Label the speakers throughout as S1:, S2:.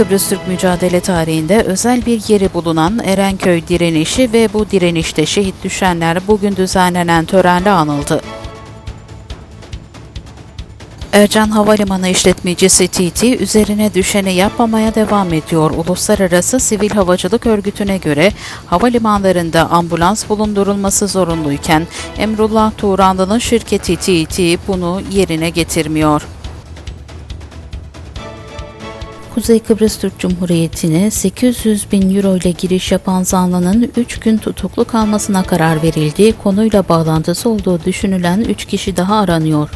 S1: Kıbrıs Türk mücadele tarihinde özel bir yeri bulunan Erenköy direnişi ve bu direnişte şehit düşenler bugün düzenlenen törenle anıldı. Ercan Havalimanı işletmecisi TT üzerine düşeni yapmamaya devam ediyor. Uluslararası Sivil Havacılık Örgütü'ne göre havalimanlarında ambulans bulundurulması zorunluyken Emrullah Turanlı'nın şirketi TT bunu yerine getirmiyor. Kuzey Kıbrıs Türk Cumhuriyeti'ne 800 bin euro ile giriş yapan zanlının 3 gün tutuklu kalmasına karar verildiği konuyla bağlantısı olduğu düşünülen 3 kişi daha aranıyor.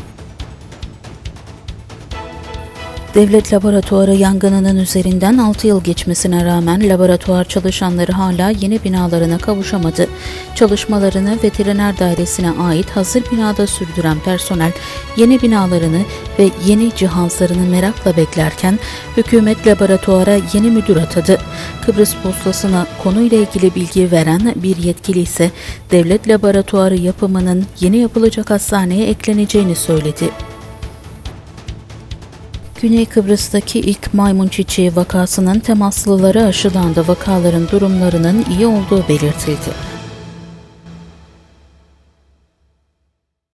S1: Devlet laboratuvarı yangınının üzerinden 6 yıl geçmesine rağmen laboratuvar çalışanları hala yeni binalarına kavuşamadı. Çalışmalarını veteriner dairesine ait hazır binada sürdüren personel yeni binalarını ve yeni cihazlarını merakla beklerken hükümet laboratuvara yeni müdür atadı. Kıbrıs Postası'na konuyla ilgili bilgi veren bir yetkili ise devlet laboratuvarı yapımının yeni yapılacak hastaneye ekleneceğini söyledi. Güney Kıbrıs'taki ilk maymun çiçeği vakasının temaslıları aşılandı. Vakaların durumlarının iyi olduğu belirtildi.